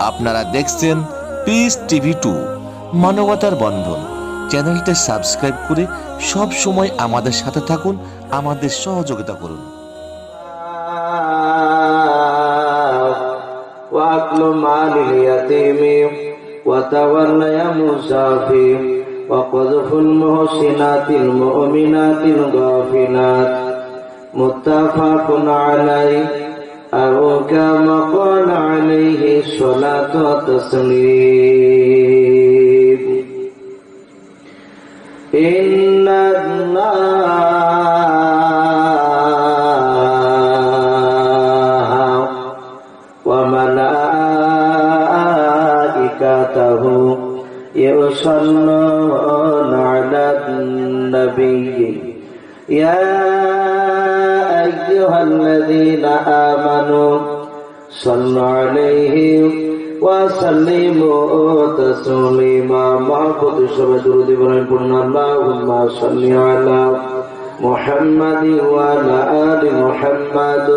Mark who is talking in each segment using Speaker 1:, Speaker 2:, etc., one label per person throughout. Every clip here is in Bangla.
Speaker 1: আপনারা দেখছেন পিস টিভি টু মানবতার বন্ধন চ্যানেলটা সাবস্ক্রাইব করে সব সময় আমাদের সাথে থাকুন আমাদের সহযোগিতা করুন
Speaker 2: وأكل مال اليتيم وتولي مسافي وقذف المحسنات المؤمنات الغافلات متفق عليه أو كما قال عليه الصلاة والتسليم وسلموا تسليما محبوب شبه درود ابراهيم اللهم صل على محمد وعلى آل محمد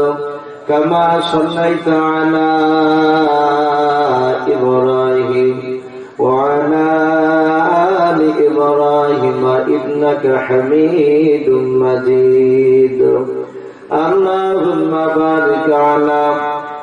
Speaker 2: كما صليت على إبراهيم وعلى آل إبراهيم إنك حميد مجيد اللهم بارك على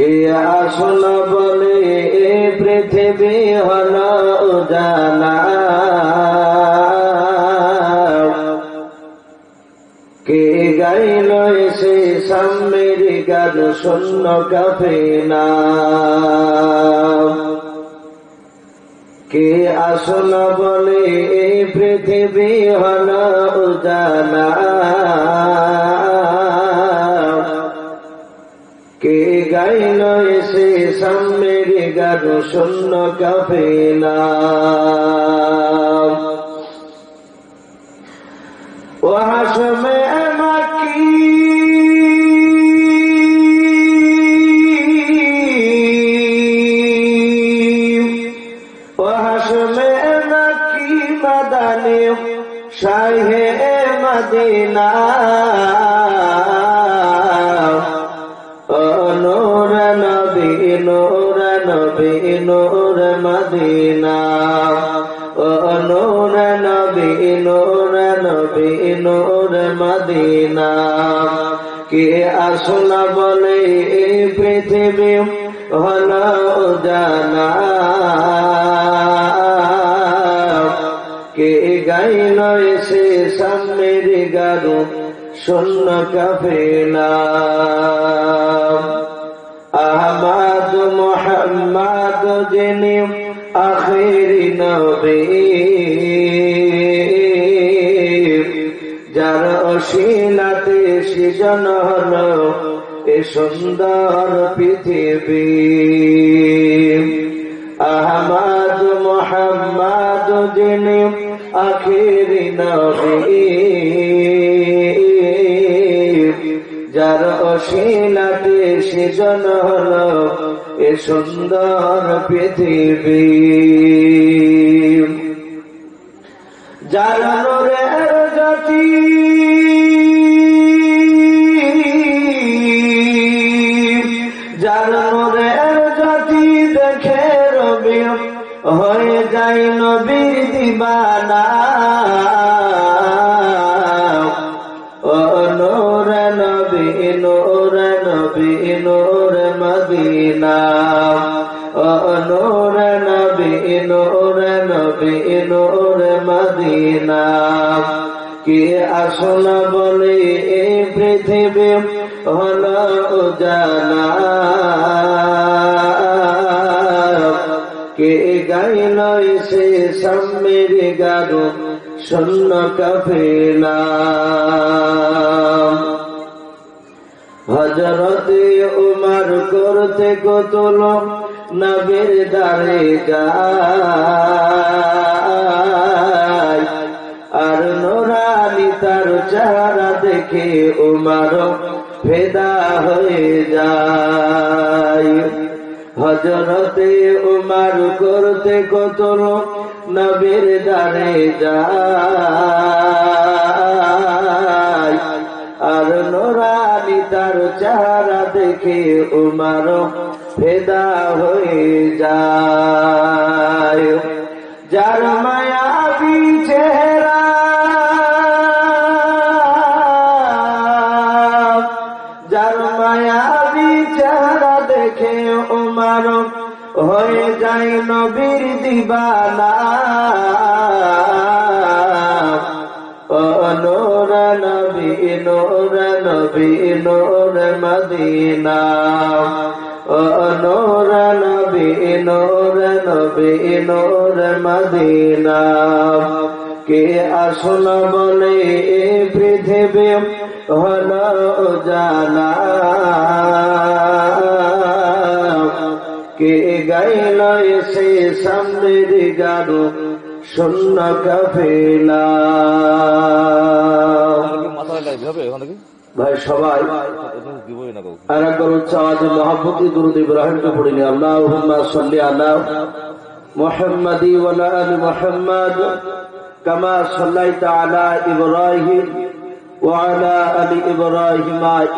Speaker 2: কে আসল বলে এ পৃথিবী হল উজালা? কে গাইল সে সাম্যের গান শূন্য কাফে না কে আসল বলে এই পৃথিবী হল উজালা? কে গাইল সে সাম্যের গান শূন্য কাফেলা? ও হাসমে মাকি। ও হাসমে মাকি মাদানে, শাহে মদিনা। মদিনা ও নূর নবী নূর নবী নূর মদিনা। কে আসল বলে এই পৃথিবী হল জানা কে গাইল সে সামনের গারু, শূন্য কাফেলা। আহমাদ মোহাম্মদ যিনি আখেরি যার অশীলাতে সৃজন হল এ সুন্দর পৃথিবী। আহমাদ মোহাম্মদ যিনি আখেরি নবী। যার অশীলাতে সৃজন হল এ সুন্দর পৃথিবী। যার জাতি যার জাতি দেখে রবি হয়ে যায় নবীর দিবানা আসল বলে এই পৃথিবী হল উজালা। কে গাইল সে সাম্যের গারো, শূন্য কাফেলা। হজরতে উমার করতে কতল নবীর দারে যায়। আর নোরানি তার চেহারা দেখে উমার ফেদা হয়ে যায়। হজরতে উমার করতে কত নবীর দারে যায়। আর নোরানি তার চেহারা দেখে উমার ফেদা হয়ে যায়। যার মায়াবী চেহারা হয়ে যায় নবীর দিবানা। নোর নবী নোর নবী, নোর মদিনা। ও নোর নবী নোর নবী, নোর মদিনা। কে আসল বলে এ পৃথিবী হল জানা। কে গাইল এসে সামনের গারো, শূন্য কাফেলা। ভাই, সবাই আর একবার উচ্চ আওয়াজে মহাব্বতি দুরুদ ইব্রাহিমকে পড়িনি আল্লাহুম্মা সাল্লি আলা মুহাম্মাদি আলি মুহাম্মাদ, কামা সাল্লাইতা আলা ইব্রাহিম ওয়া আলা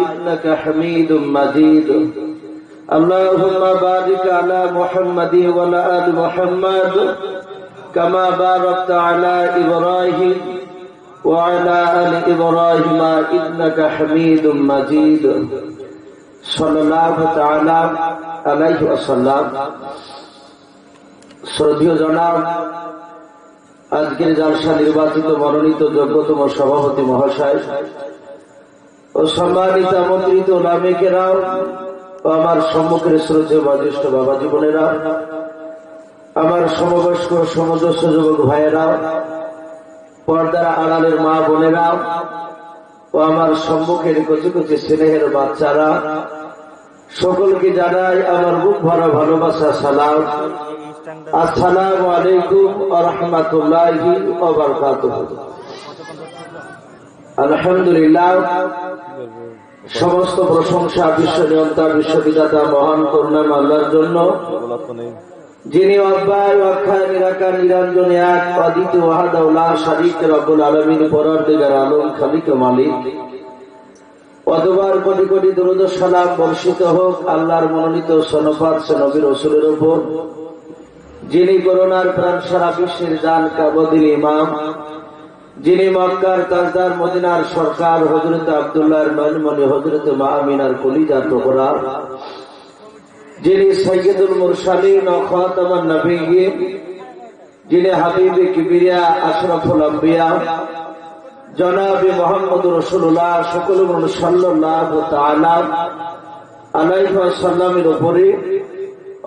Speaker 2: ইন্নাকা হামিদুম মাজিদ। اللهم بارك على محمد وعلى ال محمد كما باركت على ابراهيم وعلى ال ابراهيم انك حميد مجيد صلى الله تعالى عليه وسلم শ্রদ্ধীয় জনাব আজকের জালসা নির্বাচিত মনোনীত যোগ্যতম সভাপতি মহাশয় ও সম্মানিত আমন্ত্রিত নামিকেরাও ও আমার সম্মুখের শ্রদ্ধেয় বা জ্যেষ্ঠ বাবা জীবনেরা, আমার সমবয়স্ক সমদস্য যুবক ভাইয়েরা, পর্দার আড়ালের মা বোনেরা ও আমার সম্মুখের কচি কচি স্নেহের বাচ্চারা, সকলকে জানাই আমার বুক ভরা ভালোবাসা, সালাম। আসসালামু আলাইকুম রাহমাতুল্লাহি আলহামদুলিল্লাহ। সমস্ত প্রশংসা বিশ্ব নিয়ন্তা বিশ্ববিদাতা মহান করুণা আল্লাহর জন্য। যিনি অক্ষয়, নিরাকার এক শারিক পরার্দিগার আলম, খালিক মালিক। কোটি কোটি বর্ষিত হোক আল্লাহর মনোনীত সনপাত সে নবীর রসুলের উপর। যিনি করোনার প্রাণ সারা বিশ্বের জান কাবদির ইমাম। যিনি মক্কার তাজদার মদিনার সরকার হজরত আবদুল্লাহর নয়নমণি হজরত মাহমিনার কলিজা টুকরা, যিনি সৈয়দুল মুরসালিন খাতামান নবীন যিনি হাবিবে কিবিরিয়া, আশরাফুল আম্বিয়া, জনাবি মোহাম্মদ রসুল্লাহ সকল সাল্লাল্লাহু তাআলা আলাইহি ওয়াসাল্লামের উপরে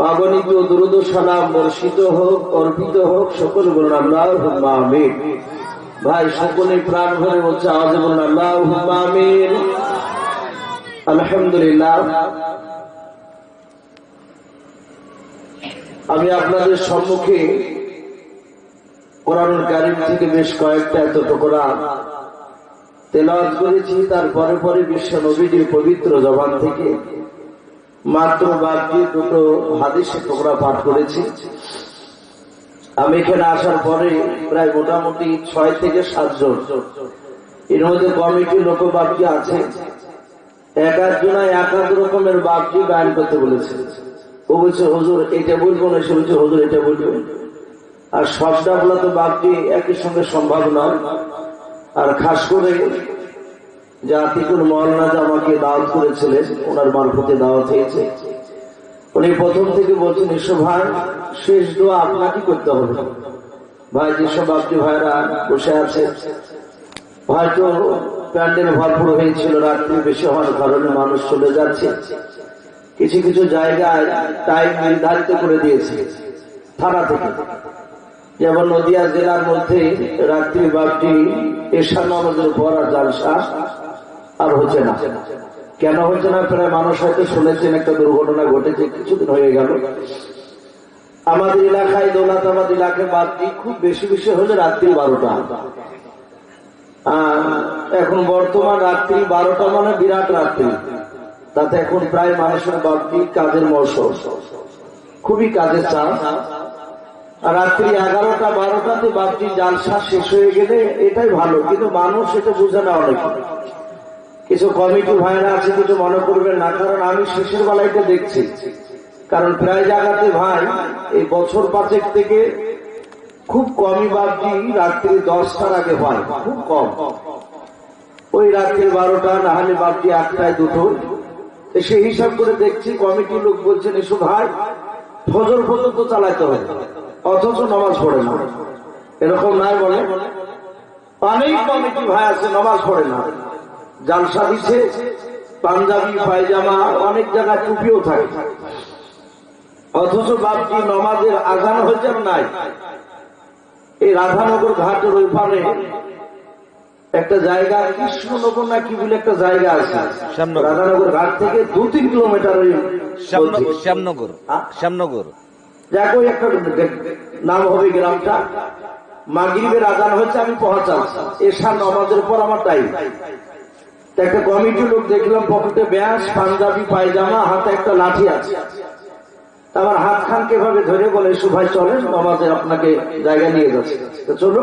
Speaker 2: অগণিত দুরুদ সালাম বর্ষিত হোক, অর্পিত হোক, সকল বলুন আল্লাহুম্মা আমিন। ভাই সকলে প্রাণ ভরে বলছে, আওয়াজ বলুন আলহামদুলিল্লাহ। আমি আপনাদের সম্মুখে কোরআনুল কারিম থেকে বেশ কয়েকটা এত টুকরা তেলাওয়াত করেছি, তারপরে পরে বিশ্ব নবীজির পবিত্র জবান থেকে মাত্র বাকি দুটো হাদিসের টুকরা পাঠ করেছি। আমি এখানে আসার পরে প্রায় মোটামুটি ছয় থেকে সাতজন এর মধ্যে কমিটি লোক বাকি আছে। এক একজনায় এক এক রকমের বাকি গায়ন করতে বলেছে। ও বলছে, হুজুর, এটা বলব না? সে বলছে, হুজুর, এটা বলব। আর সবটা বলা তো বাকি একই সঙ্গে সম্ভব নয়। আর খাস করে যে আতিকুল মহল্লাজ আমাকে দাওয়াত করেছিলেন, ওনার মারফতে দাওয়াত হয়েছে। উনি প্রথম থেকে বলছেন এসব ভাই, শেষ দোয়া আপনাকে করতে হবে। ভাই, যেসব আপনি ভাইরা বসে আছে হয়তো প্যান্ডেল ভরপুর হয়েছিল, রাত্রি বেশি হওয়ার কারণে মানুষ চলে যাচ্ছে। কিছু কিছু জায়গায় টাইম নির্ধারিত করে দিয়েছে, থানা থেকে। যেমন নদিয়া জেলার মধ্যে রাত্রি বাপটি এশার নামাজের পর আর জালসা আর হচ্ছে না। কেন হচ্ছে না? প্রায় মানুষ হয়তো শুনেছেন একটা দুর্ঘটনা ঘটেছে, কিছুদিন হয়ে গেল। আমাদের এলাকায় দৌলতাবাদ এলাকায় বাদটি খুব বেশি বেশি হলে রাত্রি বারোটা। এখন বর্তমান রাত্রি বারোটা মানে বিরাট রাত্রি। তাতে এখন প্রায় মানুষের বাদটি কাজের মৌসুম খুবই কাজের চাপ। রাত্রি এগারোটা, বারোটাতে বাপটি জালসা শেষ হয়ে গেলে এটাই ভালো, কিন্তু মানুষ এটা বুঝে না অনেক। কিছু কমিটি ভাইরা আছে কিছু মনে করবেন না, কারণ আমি শেষের বেলাইতে দেখছি। কারণ প্রায় জায়গাতে ভাই এই বছর পাঁচেক থেকে খুব কমই বাপটি রাত্রি দশটার আগে হয়, খুব কম। ওই রাত্রি বারোটা, না হলে বাপটি আটটায় দুটো। তো সেই হিসাব করে দেখছি কমিটির লোক বলছেন এসব ভাই, ফজর পর্যন্ত চালাইতে হবে, অথচ নামাজ পড়ে না। এরকম নাই বলে। অনেক কমিটি ভাই আছে, নামাজ পড়ে না। জালসা দিচ্ছে পাঞ্জাবি পায়জামা অনেক জায়গায় টুপিও থাকে। অথচ বাপটি নমাজের আজান হয়েছে নাই? এই রাধানগর ঘাটের ওই পারে একটা জায়গা কৃষ্ণনগর না কি বলে একটা জায়গা আছে? রাধানগর ঘাট থেকে দু তিন কিলোমিটার ওই
Speaker 3: শ্যামনগর শ্যামনগর
Speaker 2: হ্যাঁ?
Speaker 3: শ্যামনগর।
Speaker 2: যাক একটা নাম হবে গ্রামটা। মাগরিবের আজান হচ্ছে আমি পৌঁছাচ্ছি। এসার নমাজের পর আমার টাইম একটা কমিটির লোক দেখলাম পকেটে ব্যাস, পাঞ্জাবি, পায়জামা, হাতে একটা লাঠি আছে। আমার হাত খানকে এভাবে ধরে বলে সুভাই চলেন, নমাজে আপনাকে জায়গা নিয়ে যাচ্ছে। চলো।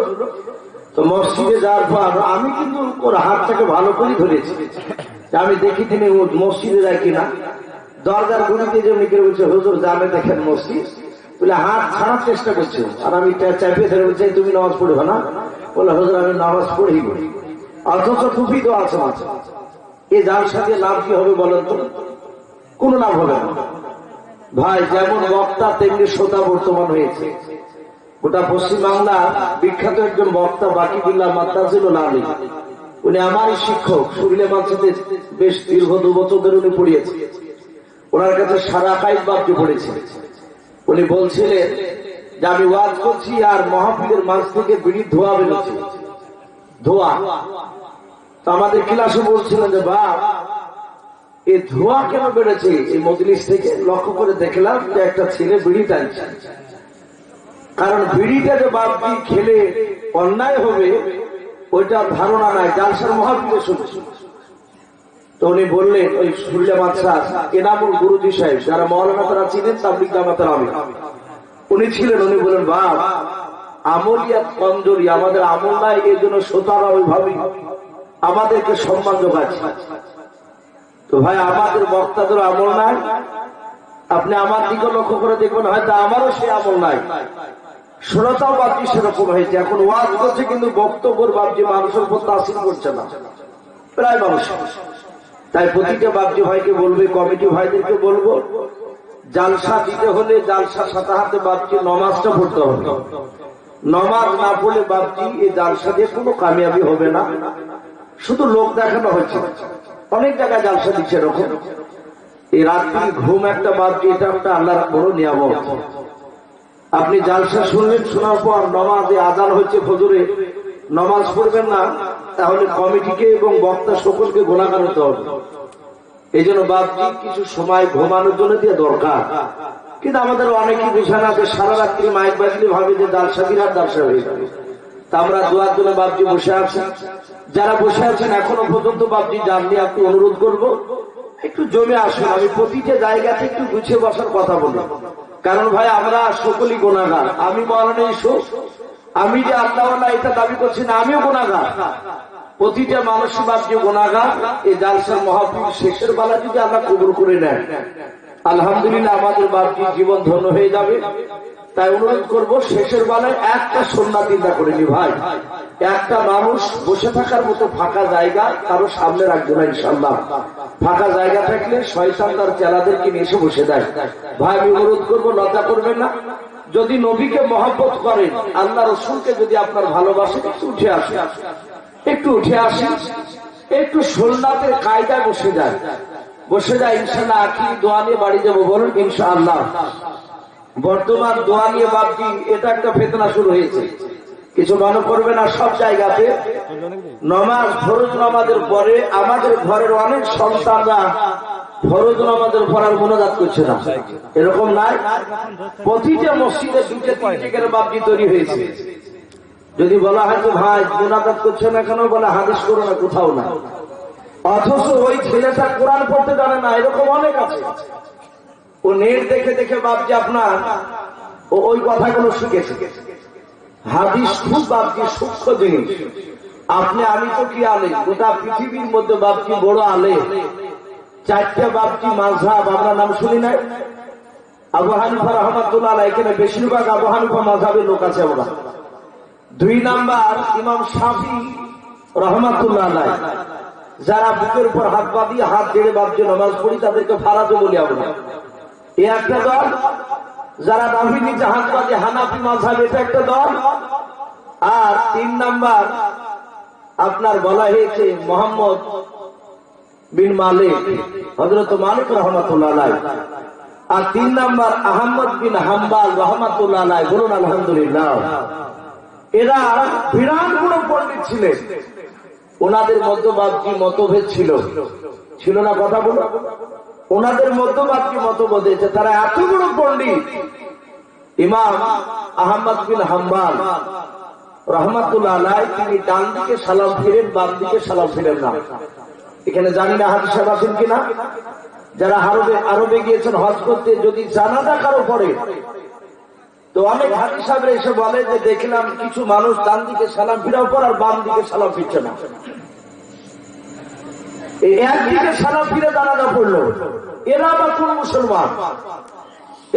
Speaker 2: তো মসজিদে যাওয়ার পর আমি কিন্তু ওর হাতটাকে ভালো করে ধরেছি। আমি দেখি তিনি ও মসজিদে যায় কিনা। দরজার গুড়িতে যেমনি করে বলছে, হুজুর, জানে দেখেন মসজিদ? বলে, হাত ছাড়ার চেষ্টা করছে। আর আমি চাপিয়ে ধরে বলছি তুমি নামাজ পড়বে না? বলে, হুজুর, আমি নামাজ পড়ি অথচ টুপি তো আছে মাঝে এ যার সাথে লাভ কি হবে বলেন তো? কোনো লাভ হবে না। ভাই, যেমন বক্তা, তেমনি শ্রোতা বর্তমান হয়েছে। গোটা পশ্চিমবাংলা বিখ্যাত একজন বক্তা বাকি বিল্লা মাত্তাজিল আলী উনি আমারই শিক্ষক, সুরিলে মানসাতে বেশ দীর্ঘ দু বছর ধরে উনি পড়িয়েছে। ওনার কাছে সারা কাইদ বাদ্য পড়েছে। উনি বলছিলেন যে, আমি ওয়াজ করছি আর মহাপীরের মাঝ থেকে বিড়ি ধোয়া বেরোচ্ছে। ধোয়া। তো আমাদের ক্লাসে বলছিলেন যে বা এই ধোয়া কেন বেড়েছে? এই মজলিস থেকে লক্ষ্য করে দেখলাম যে একটা ছেলে বিড়ি টানছে। কারণ বিড়িটা যে বাপটি খেলে অন্যায় হবে, ওইটা ধারণা নাই, জালসার মহাবীর শুনছি তো উনি বললেন, ওই সুল্লা মাছা এনামুল গুরুজি সাহেব, যারা মৌলানা তারা চিনেন তাবলিক জামাতের আমি উনি ছিলেন, উনি বলেন বাপ আমলিয়াত কমজোরি, আমাদের আমল নাই, এই জন্য শ্রোতারা ওইভাবেই আমাদেরকে সম্মান যোগাচ্ছে। তো ভাই, আমাদের বক্তাদের আমল নাই। আপনি আমার দিকে লক্ষ্য করে দেখবেন হয়তো আমারও সে আমল নাই। শ্রোতাও বাপজি সেরকম হয়েছে? এখন ওয়াজ করছে, কিন্তু বক্তব্যের বাপজি মানুষের উপর তাসিল করছে না। প্রায় মানুষ। তাই প্রতিটা বাপজি ভাইকে বলবে, কমিটি ভাইদেরকে বলব, জালসা দিতে হলে জালসা সাথে হাতে বাপজি নমাজটা পড়তে হবে। নমাজ না পড়লে বাপজি এই জালসা দিয়ে কোনো কামিয়াবি হবে না। শুধু লোক দেখানো হচ্ছে। অনেক জায়গায় জালসা দিচ্ছে এরকম। এই রাত্রি ঘুম একটা বাপজি, এটা একটা আল্লাহর বড় নিয়ামত। আপনি জালসা শুনলেন, শোনার পর নমাজে আজান হচ্ছে ফজরে। নমাজ পড়বেন না, তাহলে কমিটিকে এবং বক্তা সকলকে গোলাগার হতে হবে। এই জন্য বাপজি কিছু সময় ঘুমানোর জন্য দিয়ে দরকার। কিন্তু আমাদের অনেকেই বুঝে না যে সারা রাত্রি মাইক বাজলে ভাবে যে জালসা বিরাট জালসা হয়ে যাবে তা আমরা দোয়ার জন্য বাপজি বসে আছি। যারা বসে আছেন, এখনও পর্যন্ত বাপজি জানলে আপনি অনুরোধ করব, একটু জমে আসুন। আমি প্রতিটা জায়গাতে একটু গুছিয়ে বসার কথা বলি। কারণ ভাই, আমরা সকলই গোনাগার আমি মরণে ইস্যু আমি যে আল্লাহ এটা দাবি করছি না, আমিও গোনাগার প্রতিটা মানুষ বাপজি গোনাগার এই জালসার মহাপুর শেষের বেলা যদি আমরা কবর করে নেন। আলহামদুলিল্লাহ, আমাদের বাপজি জীবন ধন্য হয়ে যাবে। তাই অনুরোধ করব, শেষের বেলায় একটা সন্না চিন্তা করিনি ভাই। একটা মানুষ বসে থাকার মতো ফাঁকা জায়গা কারও সামনে রাখবে না ইনশাল্লাহ ফাঁকা জায়গা থাকলে শয়তান তার চেলাদেরকে নিয়ে এসে বসে দেয়। ভাই, আমি অনুরোধ করব, লজ্জা করবেন না। যদি নবীকে মহব্বত করেন, আল্লাহ রসুলকে যদি আপনার ভালোবাসেন একটু উঠে আসে একটু উঠে আসে একটু সোলনাথের কায়দায় বসে যায়। বসে যায় ইনশাল্লাহ আখি দোয়া নিয়ে বাড়ি যাব, বলুন ইনশাআল্লাহ। বর্তমান দোয়া নিয়ে বাপজি এটা একটা ফেতনা শুরু হয়েছে। কিছু মনে করবে না, সব জায়গাতে নমাজ, ফরজ নামাজের পরে আমাদের ঘরের অনেক সন্তানরা ফরজ আমাদের পড়ার মনোজাত করছে না। এরকম নাই। প্রতিটা মসজিদে দুটো তিনটে করে বাপজি তৈরি হয়েছে। যদি বলা হয় তো ভাই, মোনাজাত করছে না কেন? বলে, হাদিস করো না, কোথাও না। অথচ ওই ছেলেটা কোরআন পড়তে জানে না এরকম অনেক আছে। ও নেট দেখে দেখে বাপজি আপনার ও ওই কথাগুলো শিখেছে। হাদিস খুব বাপজি সূক্ষ্ম জিনিস। আপনি আমি তো কি আলে? গোটা পৃথিবীর মধ্যে বাপজি বড় আলে। চারটা বাপজি মাঝহাব আমরা নাম শুনি নাই? আবু হানিফা রহমাতুল্লাহ আলাইহি, এখানে বেশিরভাগ আবু হানিফা মাঝহাবের লোক আছে আমরা। দুই নাম্বার ইমাম শাফি রহমাতুল্লাহ আলাইহি। যারা বুকের উপর হাত বাঁধিয়ে হাত জেড়ে বাপজি নামাজ পড়ি, তাদেরকে ফারাজও বলি আমরা এ একটা দল, যারা নাভির নিচে হাত বাঁধে, হানাফি মাঝহাব এটা একটা দল আর তিন নাম্বার, আপনার বলা হয়েছে মোহাম্মদ বিন মালিক হজরত মালিক রহমতুল্লাহ। আর তিন নাম্বার, আহমদ বিন হাম্বাল রহমতুল্লাহ। বলুন আলহামদুলিল্লাহ এরা বিরাট বড় পণ্ডিত ছিলেন ওনাদের মধ্যবাদ কি মতভেদ ছিল? ছিল না কথা বলো। ওনাদের মধ্যবাদী মতভেদ হয়েছে? তারা এত বড় পণ্ডিত। ইমাম আহমদ বিন হাম্বাল রহমাতুল্লাহ তিনি ডান দিকে সালাম ফিরেন, বাম দিকে সালাম ফিরেন না। এখানে জানি না হাদিস আছেন কিনা? যারা আরবে আরবে গিয়েছেন হজ করতে, যদি জানাটা কারও পড়ে তো অনেক হাদিস সাহেব এসে বলে যে, দেখলাম কিছু মানুষ ডান দিকে সালাম ফিরাও পর আর বাম দিকে সালাম ফিরছে না। একদিকে সালাম ফিরে জানাটা পড়ল। এরা আবার কোন মুসলমান?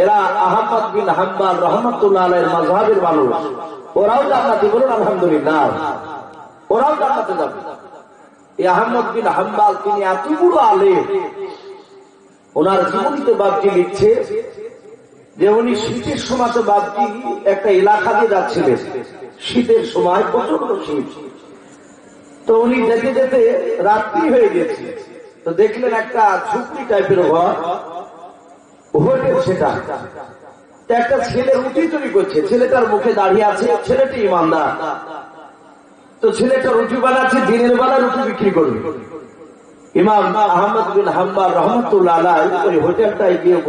Speaker 2: এরা আহমদ বিন হাম্বাল রহমতুল্লাহ আলের মাঝহাবের মানুষ। ওরাও জান্নাতি বলুন, আলহামদুলিল্লাহ। ওরাও জান্নাতে যাবে। এই আহমদ বিন হাম্বাল তিনি এত বড় আলে ওনার জীবনীতে বাপটি লিখছে যে উনি শীতের সময় তো বাপটি একটা এলাকা দিয়ে যাচ্ছিলেন। শীতের সময় প্রচণ্ড শীত। তো উনি যেতে যেতে রাত্রি হয়ে গেছে। তো দেখলেন একটা ঝুপড়ি টাইপের ঘর হোটেল সেটা। একটা ছেলে রুটি তৈরি করছে। ছেলেটার মুখে দাঁড়িয়ে আছে, ছেলেটি ইমানদার। তো ছেলেটা রুটি বানাচ্ছে, দিনের বেলা রুটি বিক্রি করবে। ইমাম আহমদ বিন হাম্বার রহমতুল্লাহ হোটেলটায় গিয়ে